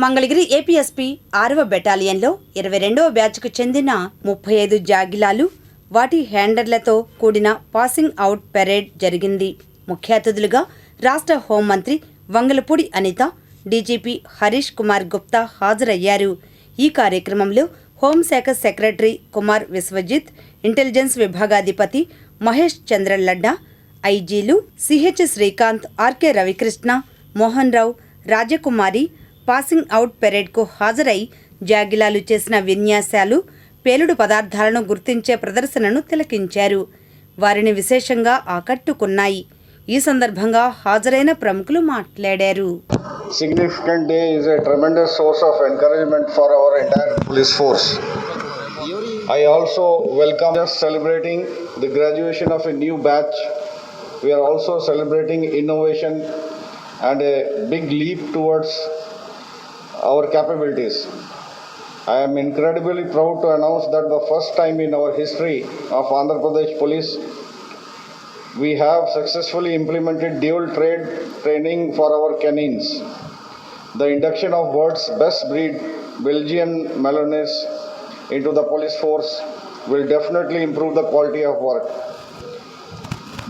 Mangalagiri APSP ఆరవ బెటాలియన్లో ఇరవై రెండవ బ్యాచ్కు చెందిన ముప్పై ఐదు జాగిలాలు వాటి హ్యాండర్లతో కూడిన పాసింగ్ అవుట్ పెరేడ్ జరిగింది. ముఖ్య అతిథులుగా రాష్ట్ర హోంమంత్రి వంగలపూడి అనిత డీజీపీ హరీష్ కుమార్ గుప్తా హాజరయ్యారు. ఈ కార్యక్రమంలో హోంశాఖ సెక్రటరీ కుమార్ విశ్వజిత్ ఇంటెలిజెన్స్ విభాగాధిపతి Mahesh Chandra Ladda ఐజీలు CH Srikanth RK Ravikrishna Mohan Rao Rajakumari passing out పెరేడ్కు హాజరై జాగిలాలు చేసిన విన్యాసాలు పేలుడు పదార్థాలను గుర్తించే ప్రదర్శనను తిలకించారు. వారిని విశేషంగా ఆకట్టుకున్నాయి. ఈ సందర్భంగా హాజరైన ప్రముఖులు మాట్లాడారు. Significant day is a tremendous source of encouragement for our entire police force I also welcome just celebrating the graduation of a new batch we're also celebrating innovation and a big leap towards our capabilities. I am incredibly proud to announce that the first time in our history of Andhra Pradesh Police we have successfully implemented dual trade training for our canines. The induction of world's best breed Belgian Malinois into the police force will definitely improve the quality of work.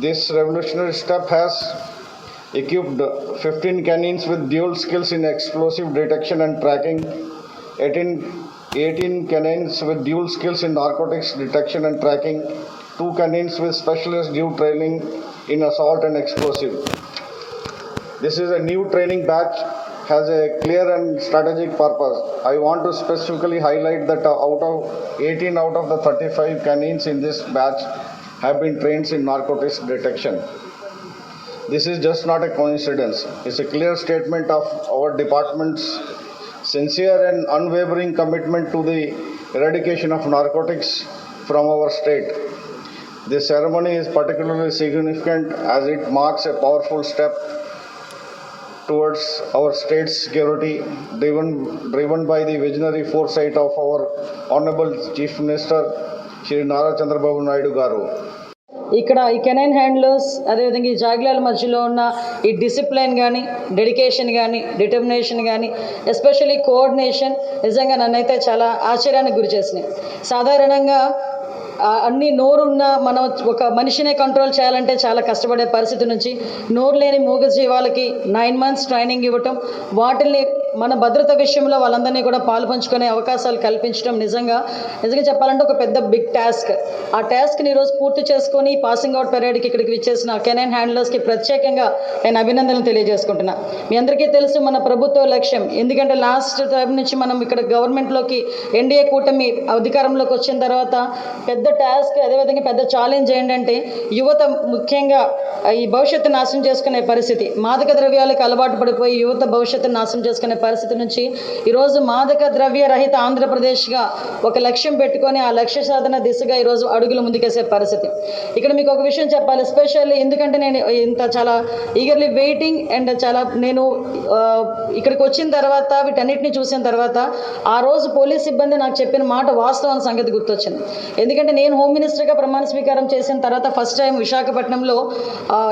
This revolutionary step has equipped 15 canines with dual skills in explosive detection and tracking, 18, 18 canines with dual skills in narcotics detection and tracking, two canines with specialist due training in assault and explosive. This is a new training batch, has a clear and strategic purpose. I want to specifically highlight that out of 18 out of the 35 canines in this batch have been trained in narcotics detection. This is just not a coincidence. It's a clear statement of our department's sincere and unwavering commitment to the eradication of narcotics from our state. This ceremony is particularly significant as it marks a powerful step towards our state's security, driven, driven by the visionary foresight of our Honorable Chief Minister, Shri Nara Chandrababu Naidu Garu. ఇక్కడ ఈ canine handlers అదేవిధంగా ఈ జాగ్లాల మధ్యలో ఉన్న ఈ discipline కానీ dedication కానీ determination కానీ ఎస్పెషల్లీ కోఆర్డినేషన్ నిజంగా నన్నైతే చాలా ఆశ్చర్యానికి గురి చేసినాయి. సాధారణంగా అన్ని నోరున్న మనం ఒక మనిషినే కంట్రోల్ చేయాలంటే చాలా కష్టపడే పరిస్థితి నుంచి నోరు లేని మూగ జీవాలకి నైన్ మంత్స్ ట్రైనింగ్ ఇవ్వటం వాటిని మన భద్రత విషయంలో వాళ్ళందరినీ కూడా పాలు పంచుకునే అవకాశాలు కల్పించడం నిజంగా నిజంగా చెప్పాలంటే ఒక పెద్ద బిగ్ టాస్క్ ఆ టాస్క్ని ఈరోజు పూర్తి చేసుకొని పాసింగ్ అవుట్ పెరేడ్కి ఇక్కడికి విచ్చేసిన కెనైన్ హ్యాండ్లర్స్కి ప్రత్యేకంగా నేను అభినందనలు తెలియజేసుకుంటున్నా. మీ అందరికీ తెలుసు మన ప్రభుత్వ లక్ష్యం. ఎందుకంటే లాస్ట్ టైం నుంచి మనం ఇక్కడ గవర్నమెంట్లోకి ఎన్డీఏ కూటమి అధికారంలోకి వచ్చిన తర్వాత పెద్ద టాస్క్ అదేవిధంగా పెద్ద ఛాలెంజ్ ఏంటంటే యువత ముఖ్యంగా ఈ భవిష్యత్తు నాశనం చేసుకునే పరిస్థితి. మాదక ద్రవ్యాలకు అలవాటు పడిపోయి యువత భవిష్యత్తు నాశనం చేసుకునే పరిస్థితి నుంచి ఈరోజు మాదక ద్రవ్య రహిత ఆంధ్రప్రదేశ్గా ఒక లక్ష్యం పెట్టుకొని ఆ లక్ష్య సాధన దిశగా ఈరోజు అడుగులు ముందుకేసే పరిస్థితి. ఇక్కడ మీకు ఒక విషయం చెప్పాలి ఎస్పెషల్లీ ఎందుకంటే నేను ఇంత చాలా ఈగర్లీ వెయిటింగ్ అండ్ చాలా నేను ఇక్కడికి వచ్చిన తర్వాత వీటన్నిటిని చూసిన తర్వాత ఆ రోజు పోలీస్ సిబ్బంది నాకు చెప్పిన మాట వాస్తవం సంగతి గుర్తొచ్చింది. ఎందుకంటే నేను హోమ్ మినిస్టర్గా ప్రమాణ స్వీకారం చేసిన తర్వాత ఫస్ట్ టైం విశాఖపట్నంలో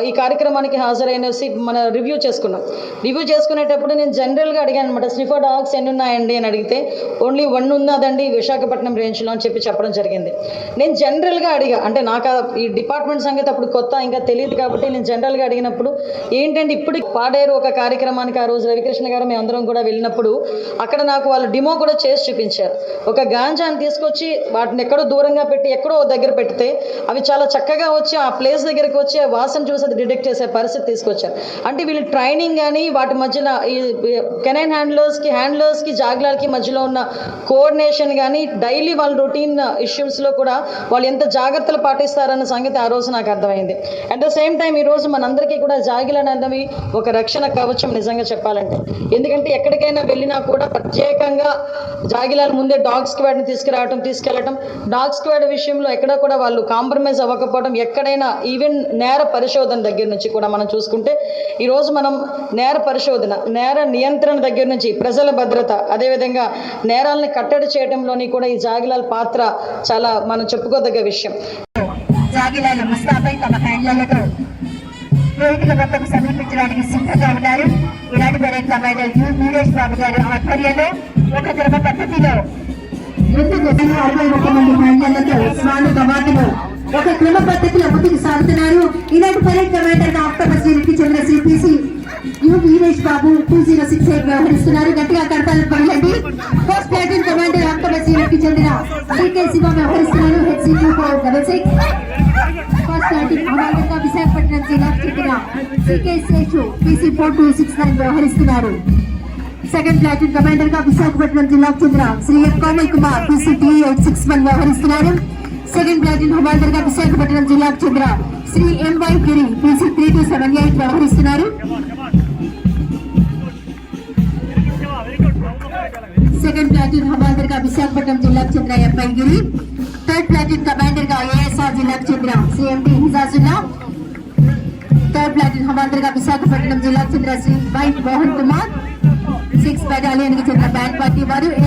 ఈ కార్యక్రమానికి హాజరైన మన రివ్యూ చేసుకున్నాం. రివ్యూ చేసుకునేటప్పుడు నేను జనరల్గా అడిగాను అనమాట స్నిఫర్ డాగ్స్ ఎన్ని ఉన్నాయండి అని అడిగితే ఓన్లీ వన్ ఉన్నదండి విశాఖపట్నం రేంజ్లో అని చెప్పి చెప్పడం జరిగింది. నేను జనరల్గా అడిగా అంటే నాకు ఆ ఈ డిపార్ట్మెంట్ సంగతి అప్పుడు కొత్త ఇంకా తెలియదు కాబట్టి నేను జనరల్గా అడిగినప్పుడు ఏంటంటే ఇప్పుడు పాడేరు ఒక కార్యక్రమానికి ఆ రోజు రవికృష్ణ గారు మేమందరం కూడా వెళ్ళినప్పుడు అక్కడ నాకు వాళ్ళు డిమో కూడా చేసి చూపించారు. ఒక గాంజాని తీసుకొచ్చి వాటిని ఎక్కడో దూరంగా పెట్టి ఎక్కడో దగ్గర పెడితే అవి చాలా చక్కగా వచ్చి ఆ ప్లేస్ దగ్గరికి వచ్చి ఆ వాసన చూసి అది డిటెక్ట్ చేసే పరిస్థితి తీసుకొచ్చారు. అంటే వీళ్ళు ట్రైనింగ్ కానీ వాటి మధ్యలో ఈ కెనైన్ హ్యాండ్లర్స్కి హ్యాండ్లర్స్కి జాగ్లర్కి మధ్యలో ఉన్న కోఆర్డినేషన్ కానీ డైలీ వాళ్ళ రొటీన్ ఇష్యూస్లో uh, కూడా వాళ్ళు ఎంత జాగ్రత్తలు పాటిస్తారన్న సంగతి ఆ రోజు నాకు అర్థమైంది. అట్ ద సేమ్ టైం ఈరోజు మనందరికీ కూడా జాగిలు అనేది ఒక రక్షణ కవచం నిజంగా చెప్పాలంటే. ఎందుకంటే ఎక్కడికైనా వెళ్ళినా కూడా ప్రత్యేకంగా జాగిలాల ముందే డాగ్ స్క్వాడ్ని తీసుకురావడం తీసుకెళ్ళటం డాగ్ స్క్వాడ్ విషయంలో ఎక్కడ కూడా వాళ్ళు కాంప్రమైజ్ అవ్వకపోవడం ఎక్కడైనా ఈవెన్ నేర పరిశోధన దగ్గర నుంచి కూడా మనం చూసుకుంటే ఈరోజు మనం నేర పరిశోధన నేర నియంత్రణ దగ్గర దగ్గర నుంచి ప్రజల భద్రత అదేవిధంగా నేరాలను కట్టడి చేయడంలోని కూడా ఈ జాగిలాల పాత్ర చాలా మనం చెప్పుకోదగ్గ విషయం. జాగిలాల ముస్తాపై తమ హ్యాండ్లతో వేదిక వద్దకు సమీపించడానికి సిద్ధంగా ఉన్నారు. ఇలాంటి parade commander U Veeresh Babu garu ఆధ్వర్యంలో ఒక క్రమ పద్ధతిలో ఒక క్రమ పద్ధతిలో ముందుకు సాగుతున్నారు. ఇలాంటి పరేడ్ కమాండర్గా ఆక్టోబర్ శ్రీకి చెందిన CPC U Veeresh Babu two zero six eight వ్యవహరిస్తున్నారు. గట్టిగా కడతాలు పడలేండి ఫస్ట్ ప్లాటూన్ కమాండర్ ఆక్టోబర్ శ్రీకి చెందిన డీకే శివ వ్యవహరిస్తున్నారు. HC two four double six first platoon కమాండర్గా Visakhapatnam జిల్లాకు చెందిన CK Seshu PC four two six nine వ్యవహరిస్తున్నారు. సెకండ్ ప్లాటూన్ కమాండర్గా విశాఖపట్నం జిల్లాకు చెందిన Shri Komal Kumar PC T eight six one వ్యవహరిస్తున్నారు. సెకండ్ ప్లాటూన్ కమాండర్గా విశాఖపట్నం జిల్లాకు చెందిన Shri M Y Giri PC three two seven eight వ్యవహరిస్తున్నారు. సెకండ్ ప్లాటూన్ కమాండర్గా విశాఖపట్నం జిల్లాకు చెందిన ఎంఐ గిరి థర్డ్ ప్లాటూన్ కమాండర్గా ఏఎస్ఆర్ జిల్లాకు చెందిన సిఎండి హిజాజుల్లా థర్డ్ ప్లాటూన్ కమాండర్గా విశాఖపట్నం జిల్లాకు చెందిన శ్రీ వై మోహన్ కుమార్ సిక్స్ బెటాలియన్కి చెందిన బ్యాండ్ పార్టీ వారు